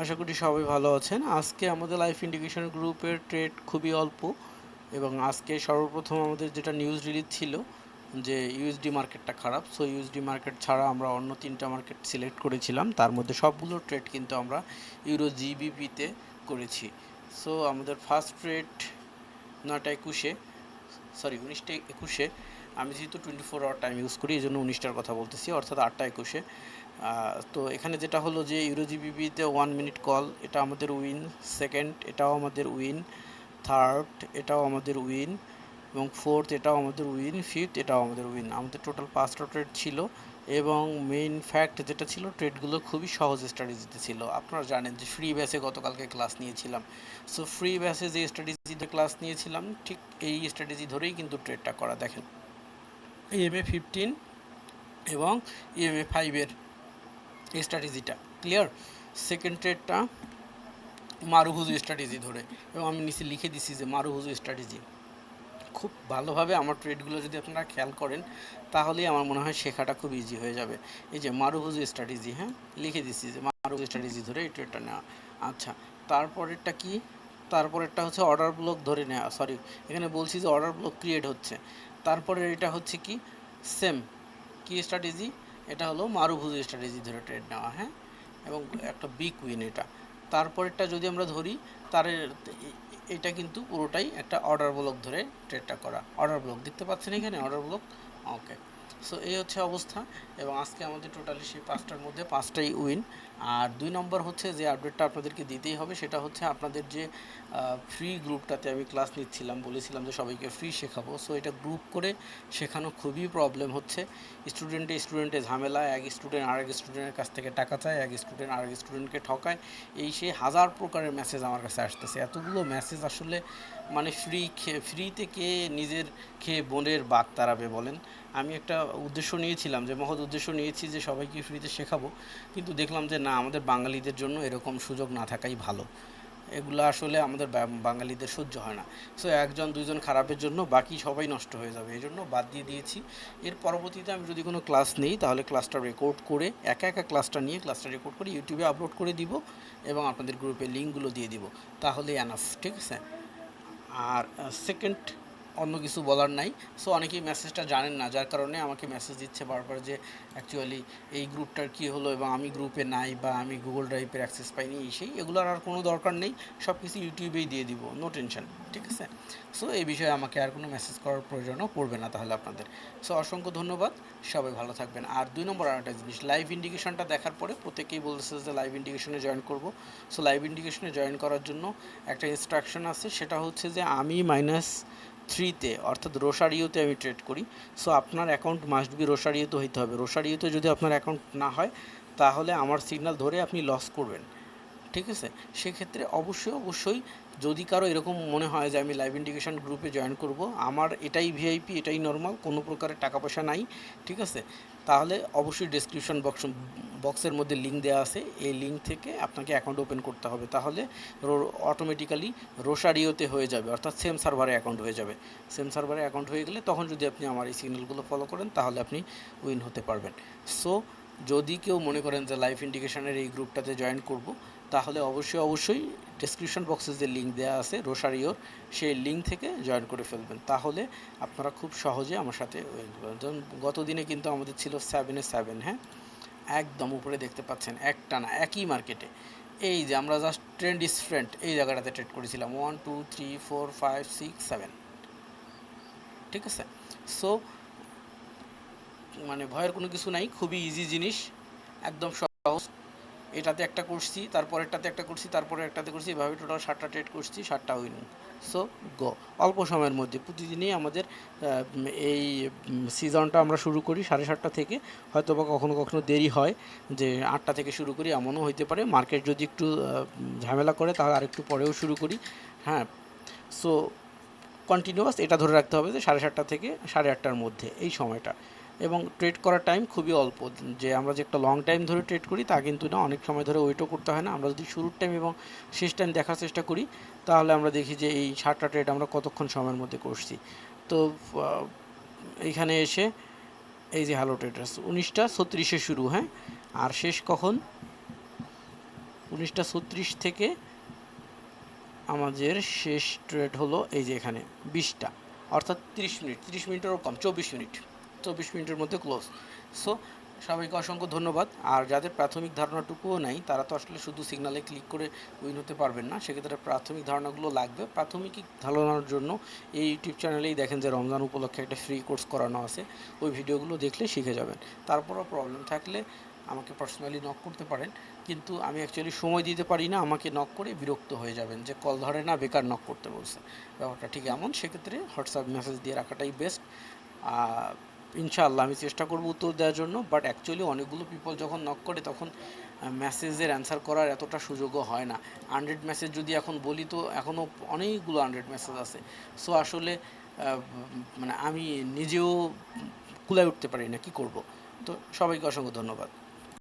আশা করি সবাই ভালো আছেন। আজকে আমাদের লাইফ ইন্ডিকেশন গ্রুপের ট্রেড খুবই অল্প এবং আজকে সর্বপ্রথম আমাদের যেটা নিউজ রিলিজ ছিল যে ইউএসডি মার্কেটটা খারাপ। সো ইউএসডি মার্কেট ছাড়া আমরা অন্য তিনটা মার্কেট সিলেক্ট করেছিলাম। তার মধ্যে সবগুলো ট্রেড কিন্তু আমরা ইউরো জিবিপিতে করেছি। সো আমাদের ফার্স্ট ট্রেড নয়টা একুশে সরি উনিশটা একুশে। আমি যেহেতু twenty four hour time use করি, এই জন্য উনিশটার কথা বলতেছি, অর্থাৎ আটটা একুশে। তো এখানে যেটা হলো যে ইউরো জিবিবিতে ওয়ান মিনিট কল এটা আমাদের উইন সেকেন্ড এটাও আমাদের উইন থার্ড এটাও আমাদের উইন এবং ফোর্থ এটাও আমাদের উইন ফিফথ এটাও আমাদের উইন আমাদের টোটাল পাঁচটা ট্রেড ছিল, এবং মেইন ফ্যাক্ট যেটা ছিল ট্রেডগুলো খুবই সহজ স্ট্র্যাটেজিতে ছিল। আপনারা জানেন যে ফ্রি ব্যাসে গতকালকে ক্লাস নিয়েছিলাম। সো ফ্রি ব্যাসে যে স্ট্র্যাটেজিতে ক্লাস নিয়েছিলাম, ঠিক এই স্ট্র্যাটেজি ধরেই কিন্তু ট্রেডটা করা। দেখেন ইএমএ ফিফটিন এবং ইএমএ ফাইভের এই স্ট্র্যাটেজিটা ক্লিয়ার সেকেন্ড ট্রেডটা মারুহুজু স্ট্র্যাটেজি ধরে। এবং আমি নিচে লিখে দিছি যে মারুহুজু স্ট্র্যাটেজি খুব ভালোভাবে আমার ট্রেডগুলো যদি আপনারা খেয়াল করেন, তাহলেই আমার মনে হয় শেখাটা খুব ইজি হয়ে যাবে। এই যে মারুহুজু স্ট্র্যাটেজি হ্যাঁ? লিখে দিছি যে মারুহুজু স্ট্র্যাটেজি ধরে এই ট্রেডটা নেওয়া। আচ্ছা তারপরেরটা কি? তারপরেরটা হচ্ছে অর্ডার ব্লক ধরে নেওয়া সরি এখানে বলছি যে অর্ডার ব্লক ক্রিয়েট হচ্ছে। তারপরে এটা হচ্ছে কি? সেম কি স্ট্র্যাটেজি এটা হলো মারুভুজ স্ট্র্যাটেজি ধরে ট্রেড নেওয়া হ্যাঁ? এবং একটা বিগ উইন এটা। তারপরেরটা যদি আমরা ধরি, তার এটা কিন্তু পুরোটাই একটা অর্ডার ব্লক ধরে ট্রেডটা করা। অর্ডার ব্লক দেখতে পাচ্ছেন এখানে অর্ডার ব্লক ওকে সো এই হচ্ছে অবস্থা। এবং আজকে আমাদের টোটালি সেই পাঁচটার মধ্যে পাঁচটাই উইন আর দুই নম্বর হচ্ছে যে আপডেটটা আপনাদেরকে দিতেই হবে, সেটা হচ্ছে আপনাদের যে ফ্রি গ্রুপটাতে আমি ক্লাস নিচ্ছিলাম, বলেছিলাম যে সবাইকে ফ্রি শেখাবো। সো এটা গ্রুপ করে শেখানো খুবই প্রবলেম হচ্ছে। স্টুডেন্টে স্টুডেন্টে ঝামেলা, এক স্টুডেন্ট আরেক স্টুডেন্টের কাছ থেকে টাকা চায়, এক স্টুডেন্ট আরেক স্টুডেন্টকে ঠকায়। এই সে হাজার প্রকারের মেসেজ আমার কাছে আসতেছে। এতগুলো মেসেজ আসলে মানে ফ্রি খেয়ে ফ্রিতে কে নিজের খেয়ে বোনের বাদ তাড়াবে বলেন? আমি একটা উদ্দেশ্য নিয়েছিলাম, যে মহৎ উদ্দেশ্য নিয়েছি যে সবাইকে ফ্রিতে শেখাবো। কিন্তু দেখলাম যে না আমাদের বাঙালিদের জন্য এরকম সুযোগ না থাকাই ভালো। এগুলো আসলে আমাদের বাঙালিদের সহ্য হয় না। সো একজন, দুইজন খারাপের জন্য বাকি সবাই নষ্ট হয়ে যাবে। এই জন্য বাদ দিয়ে দিয়েছি। এর পরবর্তীতে আমি যদি কোনো ক্লাস নেই, তাহলে ক্লাসটা রেকর্ড করে, একা একা ক্লাসটা নিয়ে ক্লাসটা রেকর্ড করে ইউটিউবে আপলোড করে দিব এবং আপনাদের গ্রুপে লিঙ্কগুলো দিয়ে দিব। তাহলে এনাফ ঠিক আছে? আর সেকেন্ড অন্য কিছু বলার নাই। সো অনেকেই মেসেজটা জানেন না, যার কারণে আমাকে মেসেজ দিচ্ছে বারবার যে অ্যাকচুয়ালি এই গ্রুপটার কী হলো এবং আমি গ্রুপে নাই বা আমি গুগল ড্রাইভের অ্যাক্সেস পাইনি? এই সেই, এগুলোর আর কোনো দরকার নেই। সব কিছু ইউটিউবেই দিয়ে দিব নো টেনশন ঠিক আছে? সো এই বিষয়ে আমাকে আর কোনো মেসেজ করার প্রয়োজনও পড়বে না তাহলে আপনাদের। সো অসংখ্য ধন্যবাদ, সবাই ভালো থাকবেন। আর দুই নম্বর আর একটা জিনিস লাইভ ইন্ডিকেশনটা দেখার পরে প্রত্যেকেই বলতেছে যে লাইভ ইন্ডিকেশনে জয়েন করব। সো লাইভ ইন্ডিকেশনে জয়েন করার জন্য একটা ইনস্ট্রাকশন আছে, সেটা হচ্ছে যে, আমি মাইনাস থ্রিতে অর্থাৎ রোসারিওতে আমি ট্রেড করি। সো আপনার অ্যাকাউন্ট মাস্ট বি রোসারিওতে হইতে হবে। রোসারিওতে যদি আপনার অ্যাকাউন্ট না হয়, তাহলে আমার সিগন্যাল ধরে আপনি লস করবেন। ঠিক আছে? সেক্ষেত্রে অবশ্যই অবশ্যই যদি কারও এরকম মনে হয় যে আমি লাইভ ইন্ডিকেশন গ্রুপে জয়েন করব, আমার এটাই ভিআইপি এটাই নর্মাল কোনো প্রকারের টাকা পয়সা নাই, ঠিক আছে? তাহলে অবশ্যই ডেসক্রিপশন বক্স বক্সের মধ্যে লিঙ্ক দেওয়া আছে। এই লিঙ্ক থেকে আপনাকে অ্যাকাউন্ট ওপেন করতে হবে। তাহলে অটোমেটিক্যালি রোসারিওতে হয়ে যাবে, অর্থাৎ সেম সার্ভারে অ্যাকাউন্ট হয়ে যাবে। সেম সার্ভারে অ্যাকাউন্ট হয়ে গেলে তখন যদি আপনি আমার এই সিগন্যালগুলো ফলো করেন, তাহলে আপনি উইন হতে পারবেন। সো যদি কেউ মনে করেন যে লাইফ ইন্ডিকেশনের এই গ্রুপটাতে জয়েন করব, তাহলে অবশ্যই অবশ্যই ডেসক্রিপশন বক্সে যে লিঙ্ক দেওয়া আছে রোসারিওর সেই লিঙ্ক থেকে জয়েন করে ফেলবেন। তাহলে আপনারা খুব সহজে আমার সাথে। যেমন গত দিনে কিন্তু আমাদের ছিল সেভেনে সেভেন হ্যাঁ? একদম উপরে দেখতে পাচ্ছেন একটানা একই মার্কেটে এই যে আমরা জাস্ট ট্রেন্ড ইস ফ্রেন্ড এই জায়গাটাতে ট্রেড করেছিলাম। One two three four five six seven ঠিক আছে? সো মানে ভয়ের কোনো কিছু নাই, খুবই ইজি জিনিস, একদম সহজ। এটাতে একটা করছি, তারপরেরটাতে একটা করছি তারপরে একটাতে করছি, এভাবে টোটাল সাতটা ট্রেড করছি, সাতটা উইনিং সো গো অল্প সময়ের মধ্যে, প্রতিদিনই আমাদের এই সিজনটা আমরা শুরু করি সাড়ে সাতটা থেকে হয়তো বা কখনো কখনো দেরি হয় যে আটটা থেকে শুরু করি, এমনও হইতে পারে। মার্কেট যদি একটু ঝামেলা করে, তাহলে আরেকটু পরেও শুরু করি হ্যাঁ। সো কন্টিনিউয়াস এটা ধরে রাখতে হবে যে সাড়ে সাতটা থেকে সাড়ে আটটার মধ্যে, এই সময়টা। এবং ট্রেড করার টাইম খুবই অল্প। যে আমরা যে একটা লং টাইম ধরে ট্রেড করি, তা কিন্তু না, অনেক সময় ধরে ওয়েটও করতে হয় না। আমরা যদি শুরুর টাইম এবং শেষ টাইম দেখার চেষ্টা করি, তাহলে আমরা দেখি যে এই সাতটা ট্রেড আমরা কতক্ষণ সময়ের মধ্যে করছি। তো এইখানে এসে এই যে হ্যালো ট্রেডার্স উনিশটা ছত্রিশে শুরু হ্যাঁ? আর শেষ কখন? উনিশটা ছত্রিশ থেকে আমাদের শেষ ট্রেড হলো এই যে এখানে, বিশটা। অর্থাৎ তিরিশ মিনিট, তিরিশ মিনিটেরও কম, চব্বিশ মিনিট। চব্বিশ মিনিটের মধ্যে ক্লোজ সো সবাইকে অসংখ্য ধন্যবাদ। আর যাদের প্রাথমিক ধারণাটুকুও নাই, তারা তো আসলে শুধু সিগনালে ক্লিক করে উইন হতে পারবেন না। সেক্ষেত্রে প্রাথমিক ধারণাগুলো লাগবে। প্রাথমিক ধারণার জন্য এই ইউটিউব চ্যানেলেই দেখেন যে রমজান উপলক্ষে একটা ফ্রি কোর্স করানো আছে। ওই ভিডিওগুলো দেখলে শিখে যাবেন। তারপরও প্রবলেম থাকলে আমাকে পার্সোনালি নক করতে পারেন। কিন্তু আমি অ্যাকচুয়ালি সময় দিতে পারি না, আমাকে নক করে বিরক্ত হয়ে যাবেন যে কল ধরে না, বেকার নক করতে বলছে। ব্যাপারটা ঠিক এমন। সেক্ষেত্রে হোয়াটসঅ্যাপ মেসেজ দিয়ে রাখাটাই বেস্ট ইনশাআল্লাহ আমি চেষ্টা করব উত্তর দেওয়ার জন্য বাট অ্যাকচুয়ালি অনেকগুলো পিপল যখন নক করে তখন মেসেজের অ্যান্সার করার এতটা সুযোগও হয় না। হান্ড্রেড মেসেজ যদি এখন বলি তো এখনও অনেকগুলো হান্ড্রেড মেসেজ আছে। সো আসলে মানে আমি নিজেও কুলায় উঠতে পারি না, কি করব? তো সবাইকে অসংখ্য ধন্যবাদ।